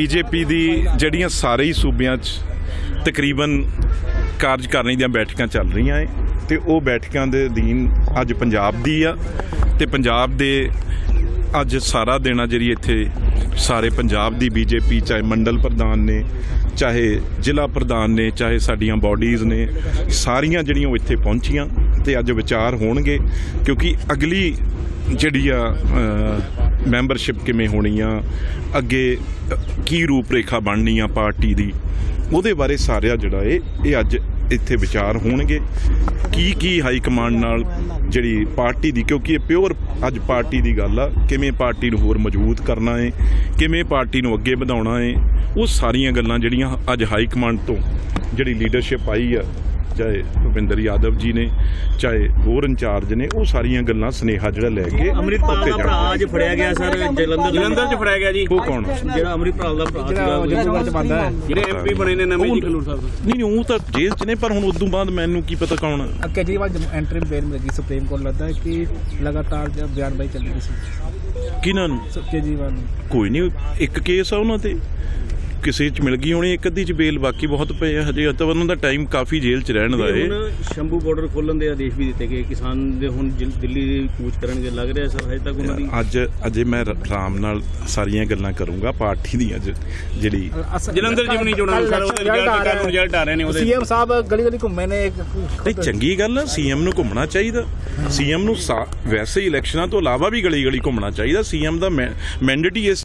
BJP ਦੀ ਜਿਹੜੀਆਂ ਸਾਰੇ ਹੀ ਸੂਬਿਆਂ 'ਚ ਤਕਰੀਬਨ ਕਾਰਜਕਾਰਨੀ ਦੀਆਂ ਬੈਠਕਾਂ ਚੱਲ ਰਹੀਆਂ ਏ, ਤੇ ਉਹ ਬੈਠਕਾਂ ਦੇ ਅਧੀਨ ਅੱਜ ਪੰਜਾਬ ਦੀ ਆ, ਤੇ ਪੰਜਾਬ ਦੇ ਅੱਜ ਸਾਰਾ ਦਿਨ ਆ ਜਿਹੜੀ ਇੱਥੇ ਸਾਰੇ ਪੰਜਾਬ ਦੀ ਬੀਜੇਪੀ, ਚਾਹੇ ਮੰਡਲ ਪ੍ਰਧਾਨ ਨੇ, ਚਾਹੇ ਜ਼ਿਲ੍ਹਾ ਪ੍ਰਧਾਨ ਨੇ, ਚਾਹੇ ਸਾਡੀਆਂ ਬਾਡੀਜ਼ ਨੇ, ਸਾਰੀਆਂ ਜਿਹੜੀਆਂ ਉਹ ਇੱਥੇ ਪਹੁੰਚੀਆਂ, ਤੇ ਅੱਜ ਵਿਚਾਰ ਹੋਣਗੇ, ਕਿਉਂਕਿ ਅਗਲੀ ਜਿਹੜੀ ਆ ਮੈਂਬਰਸ਼ਿਪ ਕਿਵੇਂ ਹੋਣੀ ਆ ਅੱਗੇ ਅ, ਕੀ ਰੂਪਰੇਖਾ ਬਣਨੀ ਆ ਪਾਰਟੀ ਦੀ? ਉਹਦੇ ਬਾਰੇ ਸਾਰਿਆ ਜਿਹੜਾ ਇਹ ਇਹ ਅੱਜ ਇੱਥੇ ਵਿਚਾਰ ਹੋਣਗੇ। ਕੀ ਕੀ ਹਾਈ ਕਮਾਂਡ ਨਾਲ ਜਿਹੜੀ ਪਾਰਟੀ ਦੀ ਕਿਉਂਕਿ ਇਹ ਪਿਓਰ ਅੱਜ ਪਾਰਟੀ ਦੀ ਗੱਲ ਆ ਕਿਵੇਂ ਪਾਰਟੀ ਨੂੰ ਹੋਰ ਮਜ਼ਬੂਤ ਕਰਨਾ ਹੈ ਕਿਵੇਂ ਪਾਰਟੀ ਨੂੰ ਅੱਗੇ ਵਧਾਉਣਾ ਹੈ ਉਹ ਸਾਰੀਆਂ ਗੱਲਾਂ ਜਿਹੜੀਆਂ ਅੱਜ ਹਾਈ ਕਮਾਂਡ ਤੋਂ ਜਿਹੜੀ ਲੀਡਰਸ਼ਿਪ ਆਈ ਆ ਚਾਹੇ ਭੁਪਿੰਦਰ ਯਾਦਵ ਜੀ ਨੇ ਚਾਹੇ ਹੋਰ ਇੰਚਾਰਜ ਨੇ ਉਹ ਸਾਰੀਆਂ ਗੱਲਾਂ ਸਨੇਹਾ ਜਿਹੜਾ ਲੈ ਕੇ ਅਮਰਿਤਪਾਲ ਦਾ ਭਰਾ ਅੱਜ ਫੜਿਆ ਗਿਆ ਸਰ ਜਲੰਧਰ ਜਲੰਧਰ ਚ ਫੜਿਆ ਗਿਆ ਜੀ। ਉਹ ਕੌਣ? ਜਿਹੜਾ ਅਮਰਿਤਪਾਲ ਦਾ ਭਰਾ ਸੀਗਾ ਜਲੰਧਰ ਚ ਬੰਦਾ ਹੈ। ਜਿਹੜੇ ਐਮਪੀ ਬਣੇ ਨੇ ਨਵੇਂ ਜੀ ਖਲੂਰ ਸਾਹਿਬ। ਨਹੀਂ ਨਹੀਂ ਉਹ ਤਾਂ ਜੇਲ੍ਹ ਚ ਨੇ ਪਰ ਹੁਣ ਉਦੋਂ ਬਾਅਦ ਮੈਨੂੰ ਕੀ ਪਤਾ ਕੌਣ। ਕੇਜਰੀਵਾਲ ਐਂਟਰੀ ਬੇਲ ਮਿਲ ਸੁਪਰੀਮ ਕੋਰਟ ਲੱਗਦਾ ਕਿ ਲਗਾਤਾਰ ਬਿਆਨਬਾਜ਼ੀ ਚੱਲ ਰਹੀ ਸੀ। ਕਿਹਨਾਂ ਨੂੰ? ਕੇਜਰੀਵਾਲ ਨੂੰ। ਕੋਈ ਨਹੀਂ ਇੱਕ ਕੇਸ ਆ ਉਹਨਾਂ ਤੇ। ਕਿਸੇ ਚ ਮਿਲ ਗਈ ਹੋਣੀ ਇੱਕ ਅੱਧੀ ਚ ਬੇਲ ਬਾਕੀ ਬਹੁਤ ਪਏ ਆ ਹਜੇ ਤਾਂ ਉਹਨਾਂ ਦਾ ਟਾਈਮ ਕਾਫੀ ਜੇਲ੍ਹ ਚ ਰਹਿਣ ਦਾ ਏ। ਹੁਣ ਸ਼ੰਭੂ ਬਾਰਡਰ ਖੋਲਣ ਦੇ ਆਦੇਸ਼ ਵੀ ਦਿੱਤੇ ਗਏ। ਕਿਸਾਨ ਦੇ ਹੁਣ ਦਿੱਲੀ ਦੇ ਕੂਚ ਕਰਨਗੇ ਲੱਗ ਰਿਹਾ ਸਰ ਹਜੇ ਤੱਕ ਉਹਨਾਂ ਦੀ? ਅੱਜ ਅਜੇ ਮੈਂ ਰਾਮ ਨਾਲ ਸਾਰੀਆਂ ਗੱਲਾਂ ਕਰੂੰਗਾ ਪਾਰਟੀ ਦੀ ਜਿਹੜੀ ਜਲੰਧਰ ਜਿਮਨੀ ਚੋਣਾਂ ਸਰ ਉਹਦੇ ਰਿਜ਼ਲਟ ਰਿਜ਼ਲਟ ਆ ਰਹੇ ਨੇ ਉਹਦੇ। ਸੀਐਮ ਸਾਹਿਬ ਗਲੀ ਗਲੀ ਘੁੰਮੇ ਨੇ ਤੇ ਚੰਗੀ ਗੱਲ ਆ ਸੀਐਮ ਨੂੰ ਘੁੰਮਣਾ ਚਾਹੀਦਾ। ਸੀਐਮ ਨੂੰ ਵੈਸੇ ਇਲੈਕਸ਼ਨਾਂ ਤੋਂ ਇਲਾਵਾ ਵੀ ਗਲੀ ਗਲੀ ਘੁੰਮਣਾ ਚਾਹੀਦਾ। ਸੀਐਮ ਦਾ ਮੈਂਡੇਟ ਹੀ ਇਸ